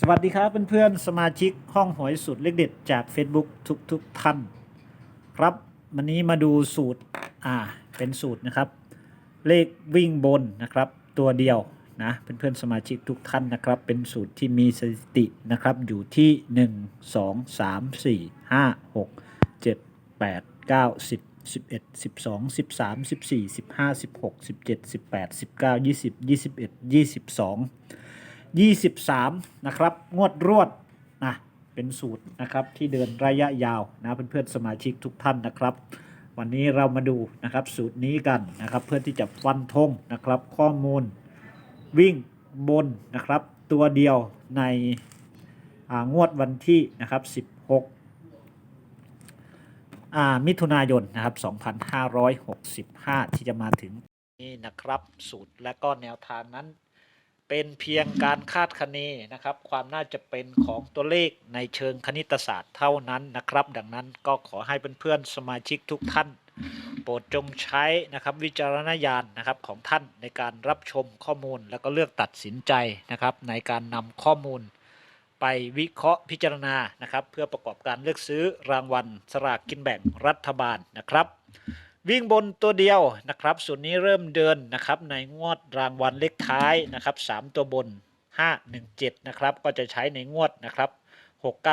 สวัสดีครับเพื่อนๆสมาชิกห้องหวยสูตรเลขเด็ดจาก Facebook ทุกทุกท่าน ครับวันนี้มาดูสูตรอ่าเป็นสูตรนะครับ เลขวิ่งบนนะครับ ตัวเดียวนะเพื่อนๆสมาชิกทุกท่านนะครับ เป็นสูตรที่มีสถิตินะครับอยู่ที่ 1 2 3 4 5 6 7 8 9 10 11 12 13 14 15 16 17 18 19 20 21 22 23 นะครับ งวดรวดนะเป็นสูตรนะครับที่เดินระยะยาวนะเพื่อนๆสมาชิกทุกท่านนะครับ วันนี้เรามาดูนะครับสูตรนี้กันนะครับ เพื่อที่จะฟันธงนะครับ ข้อมูลวิ่งบนนะครับ ตัวเดียวในงวดวันที่นะครับ 16 มิถุนายนนะครับ 2565 ที่จะมาถึงนี่นะครับสูตรและก็แนวทางนั้น เป็นเพียงการคาดคะเนนะครับ ความน่าจะเป็นของตัวเลขในเชิงคณิตศาสตร์เท่านั้นนะครับ ดังนั้นก็ขอให้เพื่อนๆสมาชิกทุกท่าน โปรดจงใช้นะครับวิจารณญาณนะครับของท่านในการรับชมข้อมูลแล้วก็เลือกตัดสินใจนะครับ ในการนำข้อมูลไปวิเคราะห์พิจารณานะครับ เพื่อประกอบการเลือกซื้อรางวัลสลากกินแบ่งรัฐบาลนะครับ วิ่งบนตัวเดียวนะครับส่วนนี้เริ่มเดินนะครับในงวดรางวัลเลขท้ายนะครับ3ตัวบน 517นะครับก็จะใช้ในงวดนะครับ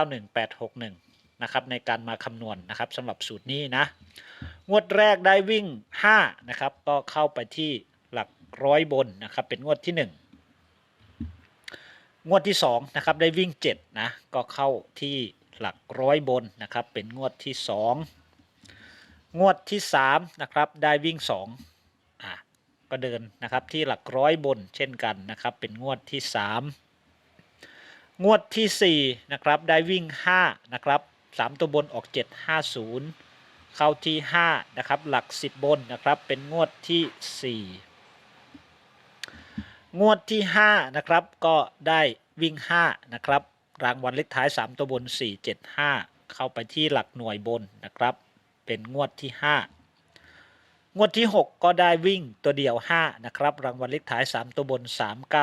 691861นะครับในการมาคำนวณนะครับสำหรับสูตรนี้นะงวดแรกได้วิ่ง5นะครับก็เข้าไปที่หลักร้อยบนนะครับเป็นงวดที่ 1 งวดที่2นะครับได้วิ่ง7นะก็เข้าที่หลักร้อยบนนะครับเป็นงวดที่ 2 งวดที่3นะครับได้วิ่ง2อะก็เดินนะครับที่หลักร้อยบนเช่นกันนะครับเป็นงวดที่3งวดที่4นะครับได้วิ่ง5นะครับ3ตัวบนออก750เข้าที่5นะครับหลัก10บบนนะครับเป็นงวดที่4งวดที่5นะครับก็ได้วิ่ง5นะครับรางวัลเลขท้าย3ตัวบน4 7 5เข้าไปที่หลักหน่วยบนนะครับ เป็นงวดที่ 5 งวดที่ 6 ก็ได้วิ่งตัวเดียว 5 นะครับ รางวัลเลขท้าย 3 ตัวบน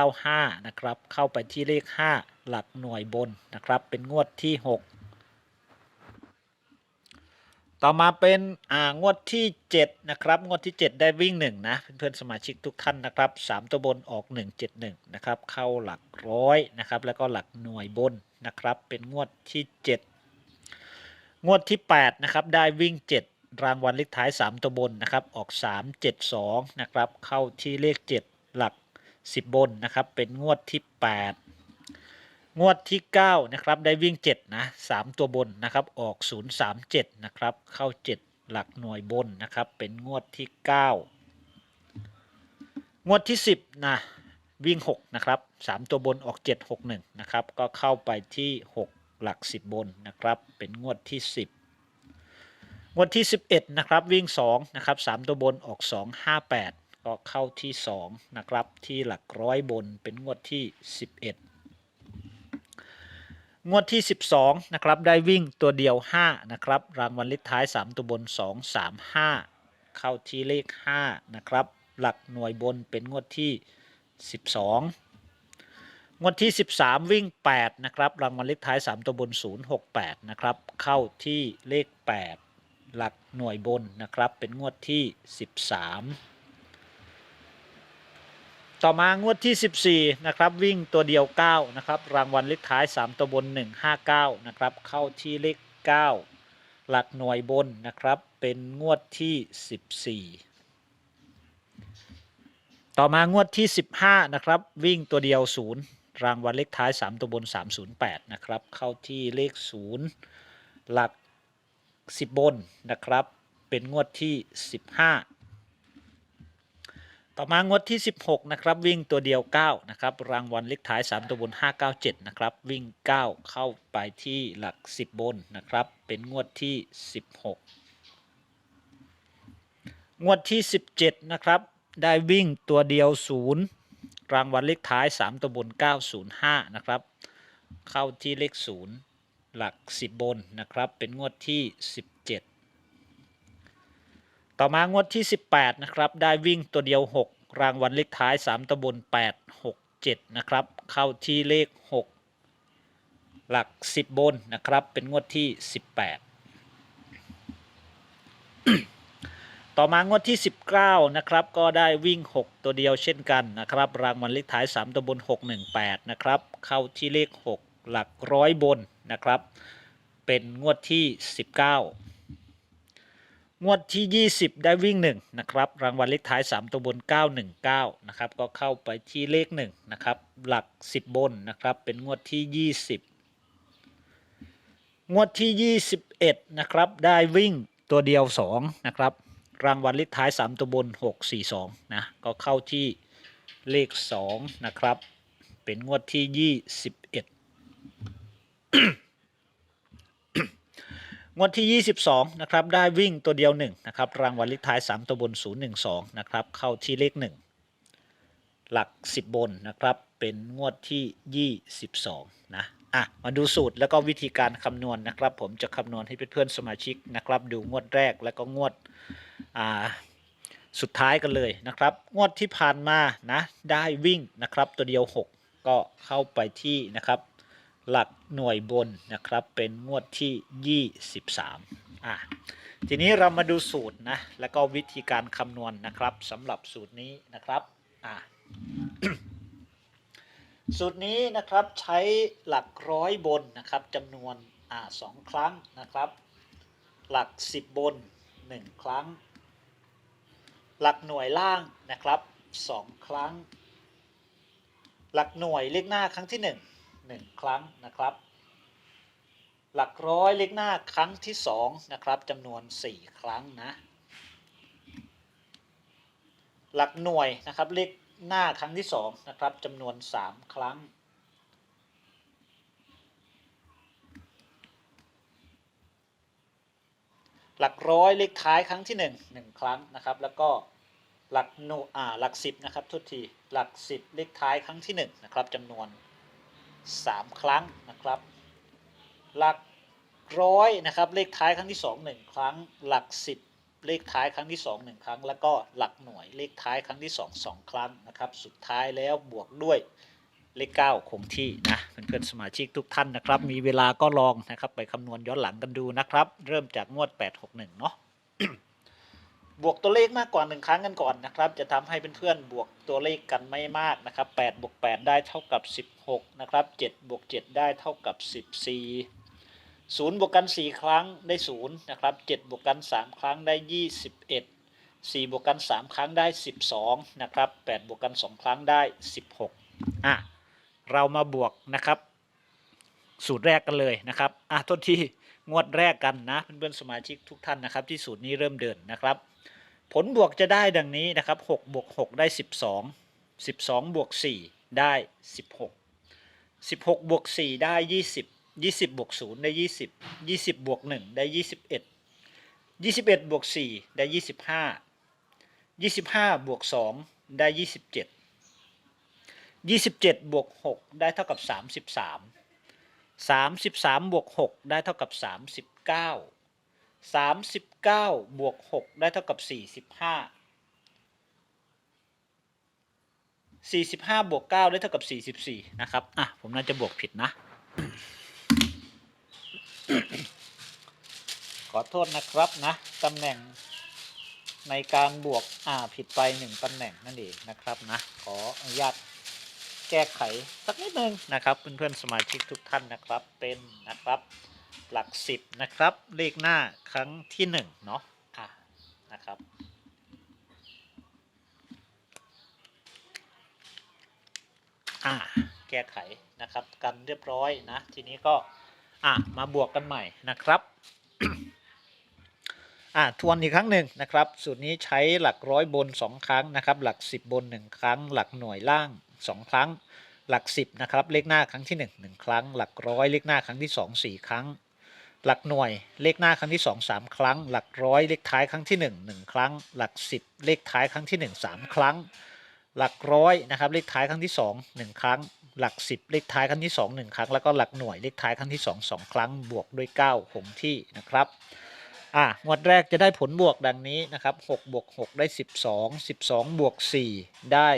395 นะครับ เข้าไปที่เลข 5 หลักหน่วยบนนะครับ เป็นงวดที่ 6 ต่อมาเป็นอ่างวดที่ 7 นะครับ งวดที่ 7 ได้วิ่ง 1 นะ เพื่อนๆสมาชิกทุกท่านนะครับ 3 ตัวบนออก 171 นะครับ เข้าหลักร้อยนะครับ แล้วก็หลักหน่วยบนนะครับ เป็นงวดที่ 7 งวดที่ 8 นะครับ ได้วิ่ง 7 รางวัลเลขท้าย 3 ตัวบนนะครับ ออก 372 นะครับ เข้าที่เลข 7 หลัก 10 บนนะครับ เป็นงวดที่ 8 งวดที่ 9 นะครับ ได้วิ่ง 7 นะ 3 ตัวบนนะครับ ออก 037 นะครับ เข้า 7 หลักหน่วยบนนะครับ เป็นงวดที่ 9 งวดที่ 10 นะ วิ่ง 6 นะครับ 3 ตัวบนออก 761 นะครับ ก็เข้าไปที่ 6 หลัก 10 บนนะครับ เป็นงวดที่ 10 งวดที่ 11 นะครับ วิ่ง 2 นะครับ 3 ตัวบนออก 258 ก็เข้าที่ 2 นะครับ ที่หลักร้อยบนเป็นงวดที่ 11 งวดที่ 12 นะครับ ได้วิ่งตัวเดียว 5 นะครับ รางวัลเลขท้าย 3 ตัวบน 2 3 5 เข้าที่เลข 5 นะครับ หลักหน่วยบนเป็นงวดที่ 12 งวดที่ 13 วิ่ง 8 นะครับรางวัลเลขท้าย 3 ตัวบน 068 นะครับ เข้าที่เลข 8 หลักหน่วยบนนะครับ เป็นงวดที่ 13 ต่อมางวดที่ 14 นะครับ วิ่งตัวเดียว 9 นะครับ รางวัลเลขท้าย 3 ตัวบน 159 นะครับ เข้าที่เลข 9 หลักหน่วยบนนะครับ เป็นงวดที่ 14ต่อมางวดที่ 15 นะครับ วิ่งตัวเดียว 0 รางวัลเลขท้าย 3 ตัวบน 308 นะครับ เข้าที่เลข 0 หลัก 10 บนนะครับ เป็นงวดที่ 15 ต่อมางวดที่ 16 นะครับ วิ่งตัวเดียว 9 นะครับ รางวัลเลขท้าย 3 ตัวบน 597 นะครับ วิ่ง 9 เข้าไปที่หลัก 10 บนนะครับ เป็นงวดที่ 16 งวดที่ 17 นะครับ ได้วิ่งตัวเดียว 0 รางวัลเลขท้าย 3 ตัวบน 905 นะครับ เข้าที่เลข 0 หลัก 10 บนนะครับ เป็นงวดที่ 17 ต่อมางวดที่ 18 นะครับ ได้วิ่งตัวเดียว 6 รางวัลเลขท้าย 3 ตัวบน 8 6 7 นะครับ เข้าที่เลข 6 หลัก 10 บนนะครับ เป็นงวดที่ 18 ต่อมางวดที่ 19 นะครับ ก็ได้วิ่ง 6 ตัวเดียวเช่นกันนะครับ รางวัลเลขท้าย 3 ตัวบน 618 นะครับ เข้าที่เลข 6 หลักร้อยบนนะครับ เป็นงวดที่ 19 งวดที่ 20 ได้วิ่ง 1 นะครับ รางวัลเลขท้าย 3 ตัวบน 919 นะครับ ก็เข้าไปที่เลข 1 นะครับ หลัก 10 บนนะครับ เป็นงวดที่ 20 งวดที่ 21 นะครับ ได้วิ่งตัวเดียว 2 นะครับ รางวัลเลขท้าย 3 ตัวบน 642 นะ ก็เข้าที่เลข 2 นะครับ เป็นงวดที่ 21 งวดที่ 22 นะครับ ได้วิ่งตัวเดียว 1 นะครับ รางวัลเลขท้าย 3 ตัวบน 012 นะครับ เข้าที่เลข 1 หลัก 10 บนนะครับ เป็นงวดที่ 22 นะอะมาดูสูตรแล้วก็วิธีการคำนวณนะครับ ผมจะคำนวณให้เพื่อนๆสมาชิกนะครับ ดูงวดแรกแล้วก็งวด อ่าสุดท้ายกันเลยนะครับ งวดที่ผ่านมานะได้วิ่งนะครับตัวเดียว 6 ก็เข้าไปที่นะครับหลักหน่วยบนนะครับเป็นงวดที่ 23อะทีนี้เรามาดูสูตรนะแล้วก็วิธีการคำนวณนะครับสำหรับสูตรนี้นะครับอะสูตรนี้นะครับใช้หลักร้อยบนนะครับจำนวนอ่าสองครั้งนะครับ หลัก 10 บน 1 ครั้ง หลักหน่วยล่างนะครับ 2 ครั้ง หลักหน่วยเลขหน้าครั้งที่ 1 1 ครั้งนะครับ หลักร้อยเลขหน้าครั้งที่2นะครับจำนวน 4 ครั้งนะหลักหน่วยนะครับเลขหน้าครั้งที่2นะครับจำนวน 3 ครั้ง หลักร้อยเลขท้ายครั้งที่ 1 1 ครั้งนะครับ แล้วก็หลักหน่วยอ่าหลัก 10 นะครับทุกทีหลัก 10 เลขท้ายครั้งที่1นะครับจำนวน 3 ครั้งนะครับ หลักร้อยนะครับเลขท้ายครั้งที่ 2 1 ครั้ง หลัก 10 เลขท้ายครั้งที่ 2 1 ครั้ง แล้วก็หลักหน่วยเลขท้ายครั้งที่ 2 2 ครั้งนะครับ สุดท้ายแล้วบวกด้วย เลข 9 คงที่นะเพื่อนๆสมาชิกทุกท่านนะครับ มีเวลาก็ลองนะครับ ไปคำนวณย้อนหลังกันดูนะครับ เริ่มจากงวด 861 เนาะบวกตัวเลขมากกว่า 1 ครั้งกันก่อนนะครับ จะทำให้เพื่อนๆบวกตัวเลขกันไม่มากนะครับ8บวก8ได้เท่ากับ 16 นะครับ7บวก7ได้เท่ากับ 14 0 บวกกัน 4 ครั้งได้ 0 นะครับ 7 บวกกัน 3 ครั้งได้ 21 4 บวกกัน 3 ครั้งได้ 12 นะครับ 8 บวกกัน 2 ครั้งได้ 16 อะ เรามาบวกนะครับ สูตรแรกกันเลยนะครับอะทษที่งวดแรกกันนะเพื่อนๆสมาชิกทุกท่านนะครับ ที่สูตรนี้เริ่มเดินนะครับ ผลบวกจะได้ดังนี้นะครับ6บวก6ได้ 12 12บวก4ได้ 16 16บวก4ได้ 20 20บวก0ได้ 20 20บวก1ได้ 21 21บวก4ได้ 25 25บวก2ได้ 27 27บวก6ได้เท่ากับ 33 33บวก6ได้เท่ากับ 39 39บวก6ได้เท่ากับ 45 45บวก9ได้เท่ากับ 44 นะครับ อะ ผมน่าจะบวกผิดนะ ขอโทษนะครับนะ ตำแหน่งในการบวกอ่าผิดไปหนึ่งตำแหน่งนั่นเองนะครับนะ ขออนุญาต แก้ไขสักนิดนึงนะครับ เพื่อนๆสมาชิกทุกท่านนะครับเป็นนะครับหลักสิบนะครับ เลขหน้าครั้งที่หนึ่งเนาะอะนะครับอ่าแก้ไขนะครับ กันเรียบร้อยนะ ทีนี้ก็อะมาบวกกันใหม่นะครับอะทวนอีกครั้งหนึ่งนะครับ สูตรนี้ใช้หลักร้อยบน 2 ครั้งนะครับ หลัก 10 บน 1 ครั้ง หลักหน่วยล่าง 2 ครั้ง หลัก 10นะครับเลขหน้าครั้งที่ 1 1 ครั้ง หลักร้อยเลขหน้าครั้งที่ 2 4 ครั้ง หลักหน่วยเลขหน้าครั้งที่ 2 3 ครั้ง หลักร้อยเลขท้ายครั้งที่ 1 1 ครั้ง หลัก 10 เลขท้ายครั้งที่ 1 3 ครั้ง หลักร้อยนะครับเลขท้ายครั้งที่ 2 1 ครั้ง หลัก 10 เลขท้ายครั้งที่ 2 1 ครั้ง แล้วก็หลักหน่วยเลขท้ายครั้งที่ 2 2 ครั้ง บวกด้วย9คงที่นะครับอะงวดแรกจะได้ผลบวกดังนี้นะครับ6บวก6ได้ 12 12 บวก 4 ได้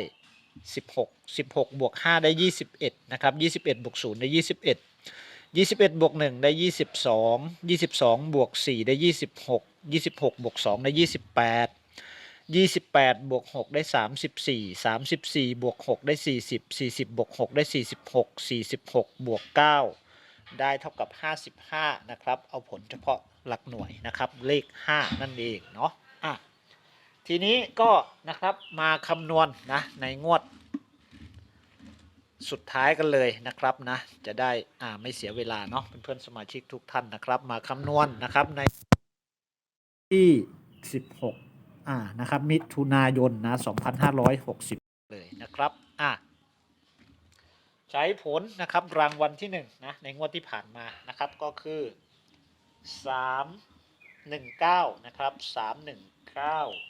16 16บหกบวก5ได้21นะครับ21บเอ็ดบวก0ได้21ยี่สิบเอ็ดบวกหนึ่งได้ยี่สิบสองยี่สิบสองบวกสี่ได้ยี่สิบหกยี่สิบหกบวกสองได้ยี่สิบแปดยี่สิบแปดบวกหกได้สามสิบสี่สามสิบสี่บวกหกได้สี่สิบสี่สิบบวกหกได้สี่สิบหกสี่สิบหกบวกเก้าได้เท่ากับห้าสิบห้านะครับ เอาผลเฉพาะหลักหน่วยนะครับ เลขห้านั่นเองเนาะ ทีนี้ก็นะครับมาคำนวณนะในงวด สุดท้ายกันเลยนะครับนะจะได้อ่าไม่เสียเวลาเนาะเพื่อนๆสมาชิกทุกท่านนะครับ มาคำนวณนะครับในที่ 16อ่านะครับมิถุนายนนะ2560 เลยนะครับอ่าใช้ผลนะครับรางวัลที่1นะในงวดที่ผ่านมานะครับก็คือ 3 19 นะครับ 319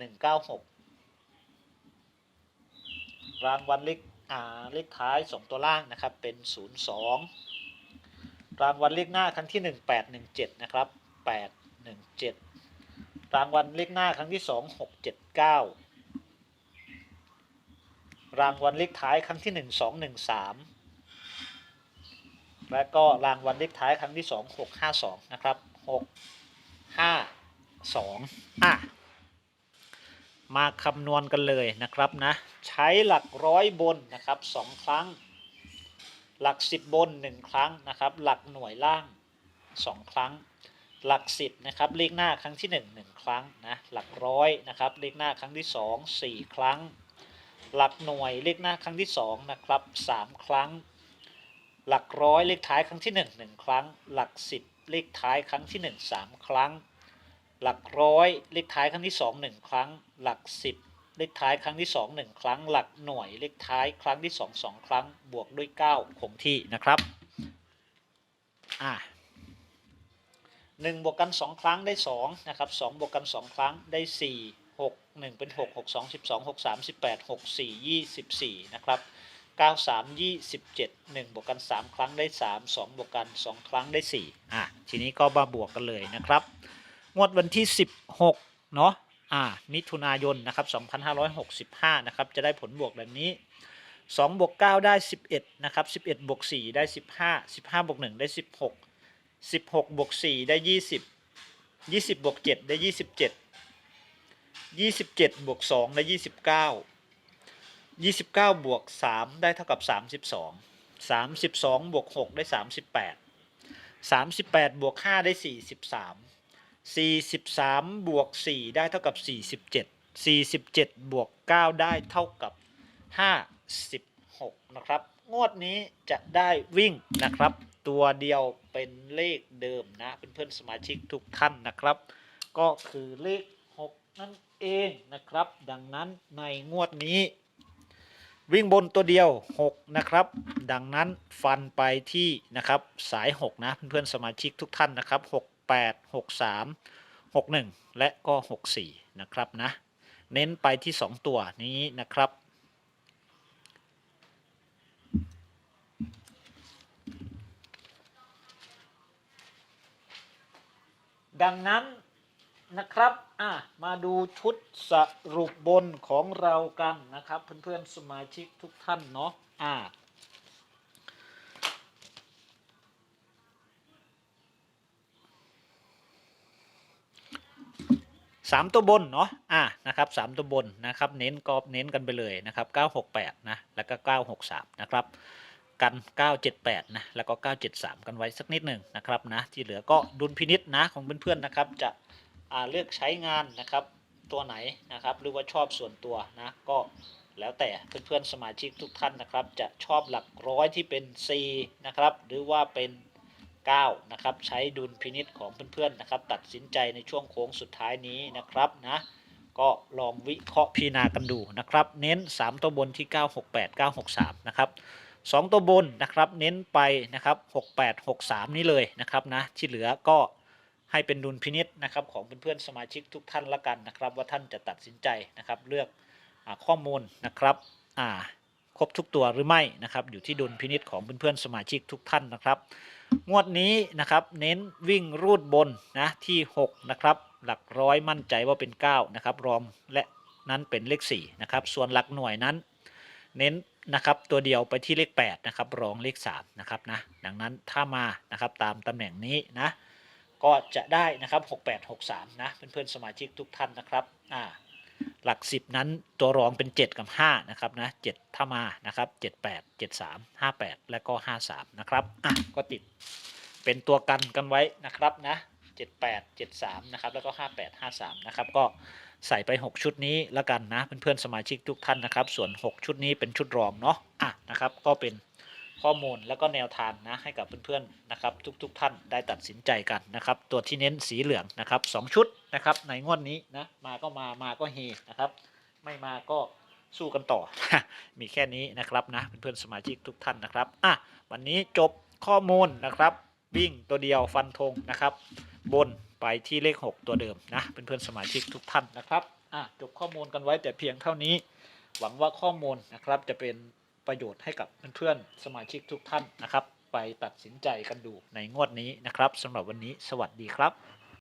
196 รางวัลเลขอ่าเลขท้าย 2 ตัวล่างนะครับเป็น 02 รางวัลเลขหน้าครั้งที่ 1817 นะครับ 817 รางวัลเลขหน้าครั้งที่ 2 679 รางวัลเลขท้ายครั้งที่ 1 213 และก็รางวัลเลขท้ายครั้งที่ 2 652 นะครับ 652อะ มาคำนวณกันเลยนะครับนะใช้หลักร้อยบนนะครับสองครั้ง หลักสิบบนหนึ่งครั้งนะครับหลักหน่วยล่างสองครั้ง หลักสิบนะครับเลขหน้าครั้งที่หนึ่งหนึ่งครั้งนะหลักร้อยนะครับเลขหน้าครั้งที่สองสี่ครั้ง หลักหน่วยเลขหน้าครั้งที่สองนะครับสามครั้ง หลักร้อยเลขท้ายครั้งที่หนึ่งหนึ่งครั้ง หลักสิบเลขท้ายครั้งที่หนึ่งสามครั้ง หลักร้อยเลขท้ายครั้งที่สองหนึ่งครั้ง หลักสิบเลขท้ายครั้งที่สองหนึ่งครั้ง หลักหน่วยเลขท้ายครั้งที่สองสองครั้งบวกด้วยเก้าคงที่นะครับอ่าหนึ่งบวกกันสองครั้งได้สองนะครับสองบวกกันสองครั้งได้สี่หกหนึ่งเป็นหกหกสองสิบสองหกสามสิบแปดหกสี่ยี่สิบสี่นะครับเก้าสามยี่สิบเจ็ดหนึ่งบวกกันสามครั้งได้สามสองบวกกันสองครั้งได้สี่อะ ทีนี้ก็มาบวกกันเลยนะครับ งวดวันที่ 16 เนาะ มิถุนายนนะครับ2565นะครับจะได้ผลบวกแบบนี้2บวก9ได้ 11นะครับ11บวก4ได้ 15 15บวก1ได้ 16 16บวก4ได้ 20 20บวก7ได้ 27 27บวก2ได้ 29 29บวก3ได้เท่ากับ 32 32บวก6ได้ 38 38บวก5ได้ 43 43 บวก 4 ได้เท่ากับ 47 47 บวก 9 ได้เท่ากับ 56 นะครับ งวดนี้จะได้วิ่งนะครับ ตัวเดียวเป็นเลขเดิมนะเพื่อนๆสมาชิกทุกท่านนะครับ ก็คือเลข 6 นั่นเองนะครับ ดังนั้นในงวดนี้ วิ่งบนตัวเดียว 6 นะครับ ดังนั้นฟันไปที่นะครับสาย 6 นะเพื่อนๆสมาชิกทุกท่านนะครับ 6 8 6 3 6 1 และก็ 6 4 นะครับนะ เน้นไปที่ 2 ตัวนี้นะครับ ดังนั้นนะครับอะมาดูชุดสรุปบนของเรากันนะครับ เพื่อนๆสมาชิกทุกท่านเนาะอ่า สามตัวบนเนาะอ่านะครับสามตัวบนนะครับเน้นกรอบเน้นกันไปเลยนะครับเก้าหกแปดนะแล้วก็เก้าหกสามนะครับกันเก้าเจ็ดแปดนะ แล้วก็เก้าเจ็ดสามกันไว้สักนิดหนึ่งนะครับนะ ที่เหลือก็ดุลพินิษนะของเพื่อนๆนะครับ จะอ่าเลือกใช้งานนะครับตัวไหนนะครับ หรือว่าชอบส่วนตัวนะ ก็แล้วแต่เพื่อนๆสมาชิกทุกท่านนะครับ จะชอบหลักร้อยที่เป็น C นะครับ หรือว่าเป็น 9นะครับใช้ดุลพินิษของเพื่อนๆนะครับ ตัดสินใจในช่วงโค้งสุดท้ายนี้นะครับนะก็ลองวิเคราะห์พิจารณากันดูนะครับ เน้น 3 ตัวบนที่ 968 963 นะครับ 2 ตัวบนนะครับเน้นไปนะครับ 68 63 นี้เลยนะครับนะที่เหลือก็ให้เป็นดุลพินิษนะครับของเพื่อนๆสมาชิกทุกท่านละกันนะครับ ว่าท่านจะตัดสินใจนะครับเลือกอข้อมูลนะครับอ่า ครบทุกตัวหรือไม่นะครับอยู่ที่ดุลพินิษของเพื่อนๆสมาชิกทุกท่านนะครับ งวดนี้นะครับเน้นวิ่งรูดบนนะที่ 6 นะครับ หลักร้อยมั่นใจว่าเป็น 9 นะครับ รองและนั้นเป็นเลข4นะครับส่วนหลักหน่วยนั้น เน้นนะครับตัวเดียวไปที่เลข8นะครับรองเลข3นะครับนะดังนั้นถ้ามานะครับตามตำแหน่งนี้นะก็จะได้นะครับ 6863 นะเพื่อนๆสมาชิกทุกท่านนะครับอ่า หลัก 10 นั้นตัวรองเป็น 7 กับ 5 นะครับนะ7ถ้ามานะครับ 78 73 58 และก็ 53 นะครับอะก็ติดเป็นตัวกันกันไว้นะครับนะ78 73 นะครับ แล้วก็ 58 53 นะครับ ก็ใส่ไป 6 ชุดนี้แล้วกันนะ เพื่อนๆสมาชิกทุกท่านนะครับ ส่วน 6 ชุดนี้เป็นชุดรองเนาะอะนะครับก็เป็น ข้อมูลแล้วก็แนวทางนะให้กับเพื่อนๆนะครับ ทุกๆท่านได้ตัดสินใจกันนะครับ ตัวที่เน้นสีเหลืองนะครับสองชุดนะครับ ในงวดนี้นะมาก็มามาก็เฮนะครับ ไม่มาก็สู้กันต่อ มีแค่นี้นะครับนะเพื่อนๆสมาชิกทุกท่านนะครับอะวันนี้จบข้อมูลนะครับวิ่งตัวเดียวฟันธงนะครับ บนไปที่เลข 6 ตัวเดิมนะเพื่อนๆสมาชิกทุกท่านนะครับอะจบข้อมูลกันไว้แต่เพียงเท่านี้ หวังว่าข้อมูลนะครับจะเป็น ประโยชน์ให้กับเพื่อนๆสมาชิกทุกท่านนะครับ ไปตัดสินใจกันดูในงวดนี้นะครับสำหรับวันนี้สวัสดีครับ